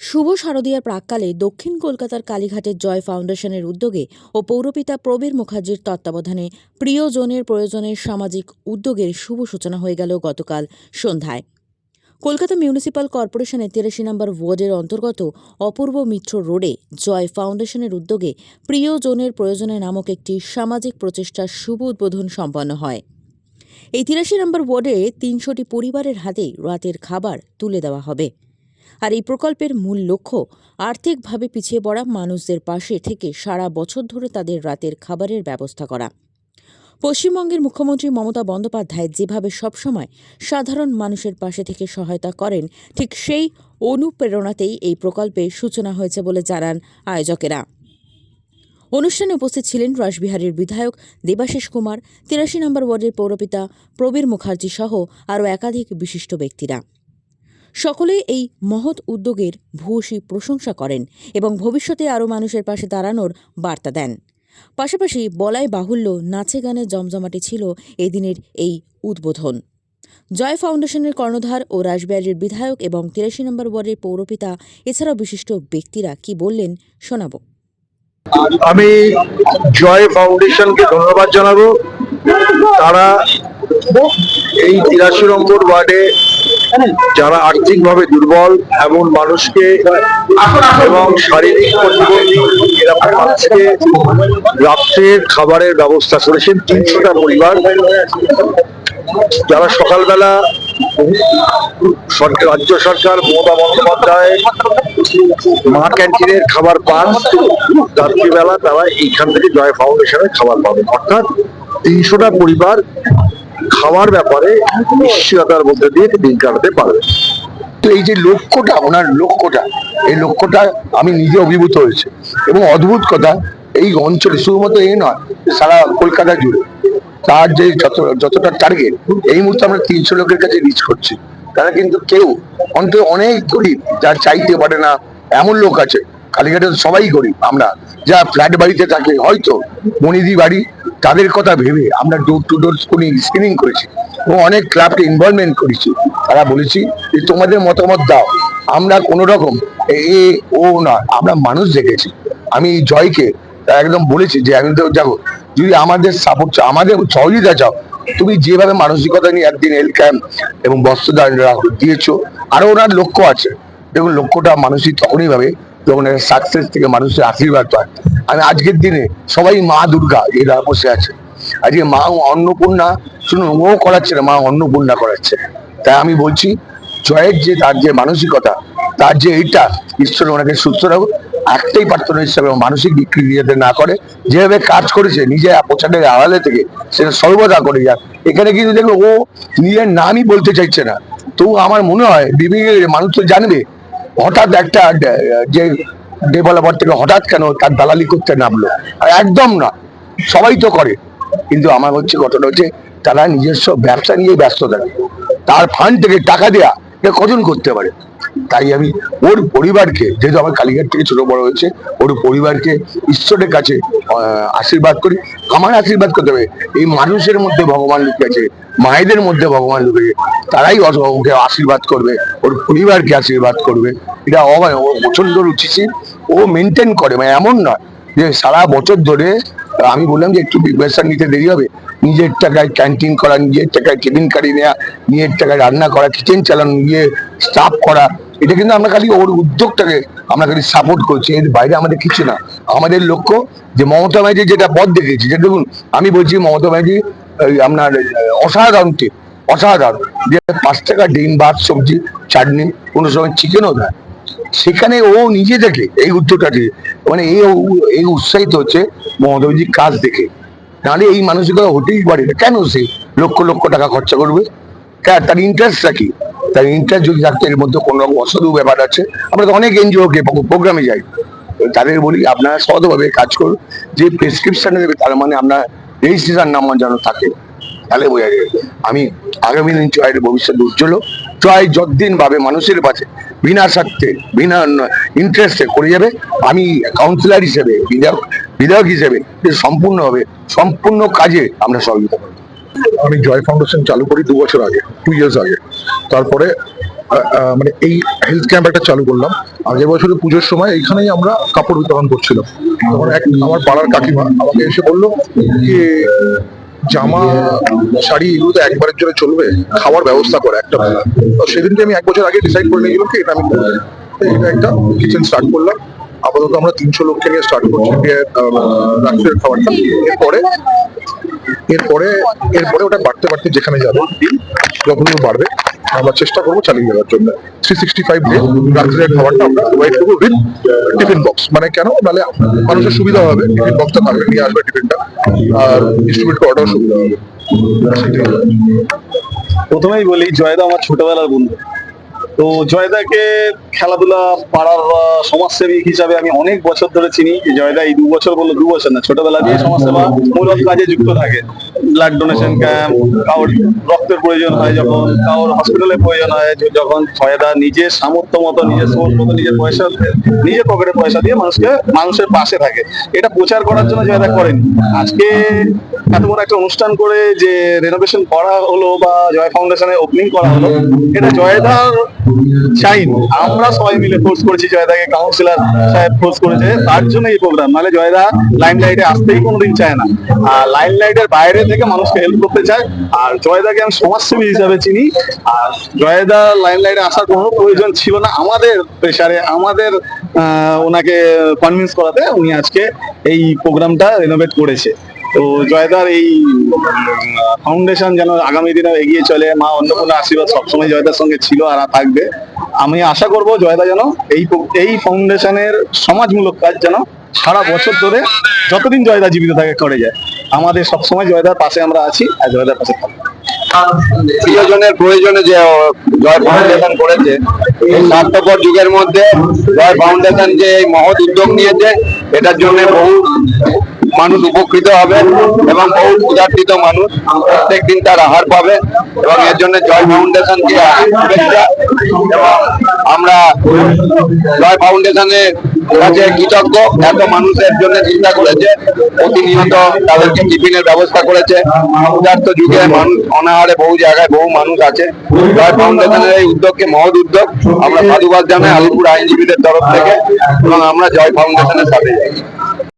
শুভ শারদীয়ার প্রাককালে দক্ষিণ কলকাতার কালীঘাটের জয় ফাউন্ডেশনের উদ্যোগে ও পৌরপিতা প্রবীর মুখার্জির তত্ত্বাবধানে প্রিয়জনের প্রয়োজনের সামাজিক উদ্যোগের শুভ সূচনা হয়ে গেল গতকাল সন্ধ্যায়। কলকাতা মিউনিসিপ্যাল কর্পোরেশনের তিরাশি নম্বর ওয়ার্ডের অন্তর্গত অপূর্ব মিত্র রোডে জয় ফাউন্ডেশনের উদ্যোগে প্রিয়জনের প্রয়োজনে নামক একটি সামাজিক প্রচেষ্টার শুভ উদ্বোধন সম্পন্ন হয়। এই তিরাশি নম্বর ওয়ার্ডে তিনশোটি পরিবারের হাতে রাতের খাবার তুলে দেওয়া হবে। আর এই প্রকল্পের মূল লক্ষ্য আর্থিকভাবে পিছিয়ে পড়া মানুষদের পাশে থেকে সারা বছর ধরে তাদের রাতের খাবারের ব্যবস্থা করা। পশ্চিমবঙ্গের মুখ্যমন্ত্রী মমতা বন্দ্যোপাধ্যায় যেভাবে সবসময় সাধারণ মানুষের পাশে থেকে সহায়তা করেন, ঠিক সেই অনুপ্রেরণাতেই এই প্রকল্পের সূচনা হয়েছে বলে জানান আয়োজকেরা। অনুষ্ঠানে উপস্থিত ছিলেন রাসবিহারীর বিধায়ক দেবাশিস কুমার, তিরাশি নম্বর ওয়ার্ডের পৌরপিতা প্রবীর মুখার্জি সহ আরও একাধিক বিশিষ্ট ব্যক্তিরা। সকলেই এই মহৎ উদ্যোগের ভূয়সী প্রশংসা করেন এবং ভবিষ্যতে আরও মানুষের পাশে দাঁড়ানোর বার্তা দেন। পাশাপাশি বলাই বাহুল্য নাচে গানে জমজমাটি ছিল এদিনের এই উদ্বোধন। জয় ফাউন্ডেশনের কর্ণধার ও রাসবিহারীর বিধায়ক এবং তিরাশি নম্বর ওয়ার্ডের পৌরপিতা, এছাড়াও বিশিষ্ট ব্যক্তিরা কি বললেন শোনাবো। আমি জয় ফাউন্ডেশনকে ধন্যবাদ জানাব। তারা এই তিরাশি নম্বর ওয়ার্ডে যারা আর্থিকভাবে দুর্বল এমন মানুষকে এবং শারীরিক প্রতিবন্ধী এরকম মানুষকে রাত্রের খাবারের ব্যবস্থা করেছেন তিনশোটা পরিবার। যারা সকালবেলা সরকার রাজ্য সরকার মমতা বন্দ্যোপাধ্যায় মা ক্যান্টিনের খাবার পান রাত্রিবেলা তারা এইখান থেকে জয় ফাউন্ডেশনের খাবার পাবে অর্থাৎ তিনশোটা পরিবার খাওয়ার ব্যাপারে নিশ্চয়তার মধ্যে দিয়ে দিন কাটাতে পারবে। তো এই যে লক্ষ্যটা, ওনার লক্ষ্যটা, এই লক্ষ্যটা আমি নিজে অভিভূত হয়েছে। এবং অদ্ভুত কথা, এই অঞ্চলে শুধুমাত্র এই নয়, সারা কলকাতা জুড়ে। তার যে যত, যতটা টার্গেট এই মুহূর্তে আমরা তিনশো লোকের কাছে রিচ করছি। তারা কিন্তু কেউ, অন্তত অনেক গরিব, যার চাইতে পারে না, এমন লোক আছে। কালীঘাটে সবাই গরিব, আমরা। যা ফ্ল্যাট বাড়িতে থাকে, হয়তো মনিদি বাড়ি তাদের কথা ভেবে আমরা door to door schooling screening করেছি এবং অনেক ক্লাবকে ইনভলভমেন্ট করেছি। তারা বলেছি যে তোমাদের মতামত দাও। আমরা কোনো রকম এ ও না, আমরা মানুষ দেখেছি। আমি জয়কে একদম বলেছি যে আমি তো যাব যদি আমাদের সাপোর্ট চাও, আমাদের সহযোগিতা চাও, তুমি যেভাবে মানসিকতা নিয়ে একদিন এল ক্যাম্প এবং বস্ত্রদান দিয়েছ, আরও ওনার লক্ষ্য আছে। দেখুন, লক্ষ্যটা মানুষই তখনই ভাবে যখন সাকসেস থেকে মানুষের আশীর্বাদ পায়। আমি আজকের দিনে সবাই মা দুর্গা, এরা বসে আছে। আজকে মা অন্নপূর্ণা, শুনুন, ও করাচ্ছে না, মা অন্নপূর্ণা করাচ্ছে। তাই আমি বলছি, জয়ের যে তার যে মানসিকতা, তার যে এইটা, ঈশ্বর ওনাকে সুস্থ রাখুক। একটাই প্রার্থনা হিসাবে মানসিক বিক্রি যাতে না করে, যেভাবে কাজ করেছে নিজে প্রচারের আড়ালে থেকে, সেটা সর্বদা করে যাক। এখানে কিন্তু দেখবে ও নিজের নামই বলতে চাইছে না। তো আমার মনে হয়, বিভিন্ন মানুষ তো জানবে হঠাৎ একটা যে ডেভেলপার থেকে হঠাৎ কেন তার দালালি করতে নামলো? আর একদম না, সবাই তো করে। কিন্তু আমার হচ্ছে ঘটনা হচ্ছে, তারা নিজস্ব ব্যবসা নিয়ে ব্যস্ত থাকে। তার ফান্ড থেকে টাকা দেয়া, এটা কজন করতে পারে? তাই আমি ওর পরিবারকে, যেহেতু আমার কালীঘাট থেকে ছোট বড় হয়েছে, ওর পরিবারকে ঈশ্বরের কাছে আশীর্বাদ করি। আমার আশীর্বাদ করতে হবে। এই মানুষের মধ্যে ভগবান লুকে আছে মায়েদের মধ্যে ভগবান লুকে আছে তারাই ওকে আশীর্বাদ করবে, ওর পরিবারকে আশীর্বাদ করবে। এটা অবাক ও প্রচণ্ড রুচিশীল, ও মেনটেন করে মানে এমন নয় যে সারা বছর ধরে, আমি বললাম যে একটু প্রিপারেশন নিতে দেরি হবে। নিজের টাকায় ক্যান্টিন করা, নিজের টাকায় টিফিন কারি নেওয়া নিজের টাকায় রান্না করা কিচেন চালানো নিজে স্টাফ করা এটা কিন্তু আমরা খালি ওর উদ্যোগটাকে আমরা খালি সাপোর্ট করছি, এর বাইরে আমাদের কিছু না। আমাদের লক্ষ্য যে মমতা ব্যানার্জি যেটা পথ দেখেছি, যে দেখুন, আমি বলছি মমতা ব্যানার্জি আপনার অসাধারণ টিপ অসাধারণ। যে পাঁচ টাকা ডিম, ভাত, সবজি, চাটনি, কোনো সময় চিকেনও দেয়। সেখানে ও নিজে থেকে এই উদ্যোগটা দিয়ে মানে এই এই উৎসাহিত হচ্ছে মমতা ব্যানার্জির কাজ দেখে। নাহলে এই মানসিকতা হতেই পারে না। কেন সে লক্ষ লক্ষ টাকা খরচা করবে? তার ইন্টারেস্টটা কি? তার ইন্টারেস্ট যদি থাকতো এর মধ্যে কোনো রকম অসাধু ব্যাপার আছে। আমরা তো অনেক এনজিও কে প্রোগ্রামে যাই। তাদের বলি, আপনারা সৎভাবে কাজ করুন। যে প্রেসক্রিপশনে দেবে, তার মানে আপনার রেজিস্ট্রেশন নাম্বার যেন থাকে, তাহলে বোঝা যায়। আমি আগামী দিন চয়ের ভবিষ্যৎ উজ্জ্বল চয় যতদিন পাবে, মানুষের পাশে বিনা স্বার্থে, বিনা ইন্টারেস্টে করে যাবে। আমি কাউন্সিলর হিসেবে, বিধায়ক বিধায়ক হিসেবে সম্পূর্ণভাবে সম্পূর্ণ কাজে আমরা সহযোগিতা করব। আমি জয় ফাউন্ডেশন চালু করি দু বছর আগে টু ইয়ার্স আগে। তারপরে মানে এই হেলথ ক্যাম্প একটা চালু করলাম। আগের বছরে পুজোর সময় এখানেই আমরা কাপড় বিতরণ করছিলাম। তখন এক, আমার পাড়ার কাকিমা আমাকে এসে বলল যে, জামা, শাড়ি এগুলো তো একবারের জন্য চলবে, খাওয়ার ব্যবস্থা করে একটা বেলা। সেদিনকে আমি এক বছর আগে ডিসাইড করে নিয়েছিলাম কি, এটা আমি এটা একটা কিচেন স্টার্ট করলাম। আপাতত আমরা তিনশো লোককে নিয়ে স্টার্ট করছি। রাত্রের খাবারটা এরপরে এরপরে এরপরে ওটা বাড়তে বাড়তে যেখানে যাবে যখন বাড়বে আমরা চেষ্টা করব চালিয়ে যাওয়ার জন্য। থ্রি সিক্সটি ফাইভ রাত্রের খাবারটা আমরা প্রোভাইড করব উইথ টিফিন বক্স মানে কেন? নাহলে মানুষের সুবিধা হবে। টিফিন বক্সটা থাকবে নিয়ে আসবে টিফিনটা আর ডিস্ট্রিবিউট করাটাও সুবিধা হবে। প্রথমেই বলি, জয়দা আমার ছোটবেলার বন্ধু। তো জয়দাকে খেলাধুলা পাড়ার সমাজসেবী হিসাবে আমি অনেক বছর ধরে চিনি। জয়দা এই দু বছর বলল, দু বছর না, ছোটবেলা দিয়ে সমাজসেবা মূলক কাজে যুক্ত থাকে। ব্লাড ডোনেশন ক্যাম্প, কারোর রক্তের প্রয়োজন হয় যখন, কারোর হসপিটালে প্রয়োজন হয় যখন জয়দা নিজের সামর্থ্য মতো, নিজের সোর্স মতো, নিজের পয়সা, নিজের পকেটে পয়সা দিয়ে মানুষকে, মানুষের পাশে থাকে। এটা প্রচার করার জন্য জয়দা করেনি। আজকে এত বড় একটা অনুষ্ঠান করে যে রেনোভেশন করা হলো বা জয় ফাউন্ডেশনে ওপেনিং করা হলো, এটা জয়দার চাইনি আমরা সবাই মিলে ফোর্স করেছি জয়দাকে কাউন্সিলর সাহেব ফোর্স করেছে, তার জন্য এই প্রোগ্রাম নাহলে জয়দা লাইন লাইটে আসতেই কোনোদিন চায় না। আর লাইন লাইটের বাইরে থেকে মানুষকে হেল্প করতে চায়। আর জয়দাকে আমি সমাজসেবী হিসাবে চিনি। আর জয়দা লাইন লাইটে আসার কোনো প্রয়োজন ছিল না। আমাদের প্রেসারে আমাদের ওনাকে কনভিন্স করাতে উনি আজকে এই প্রোগ্রামটা রেনোভেট করেছে। তো জয়দার এই ফাউন্ডেশন যেন আগামী দিনে এগিয়ে চলে, মা অন্নপূর্ণা আশীর্বাদ সবসময় জয়দার সঙ্গে ছিল আর থাকবে। আমি আশা করব জয়দা যেন এই এই ফাউন্ডেশনের সমাজমূলক কাজ যেন সারা বছর ধরে যতদিন জয়দা জীবিত থাকে, করে যায়। আমাদের সবসময় জয়দার পাশে আমরা আছি আর জয়দার পাশে থাকব। প্রিয়জনের প্রয়োজনে যে জয় ফাউন্ডেশন করেছে, এই স্বার্থপর যুগের মধ্যে জয় ফাউন্ডেশন যে এই মহৎ উদ্যোগ নিয়েছে, এটার জন্য বহু মানুষ উপকৃত হবে এবং বহু ক্ষুধার্থিত মানুষ প্রত্যেক দিন তার আহার পাবে এবং এর জন্য জয় ফাউন্ডেশনকে আমরা জয় ফাউন্ডেশনের কাছে কৃতজ্ঞ। এত মানুষের জন্য চিন্তা করেছে, প্রতিনিয়ত তাদেরকে টিফিনের ব্যবস্থা করেছে। যুগে মানুষ অনাহারে বহু জায়গায় বহু মানুষ আছে। জয় ফাউন্ডেশনের এই উদ্যোগকে মহৎ উদ্যোগ। আমরা সাধুবাদ জানাই আলিপুর আইনজীবীদের তরফ থেকে এবং আমরা জয় ফাউন্ডেশনের সাথে যাই।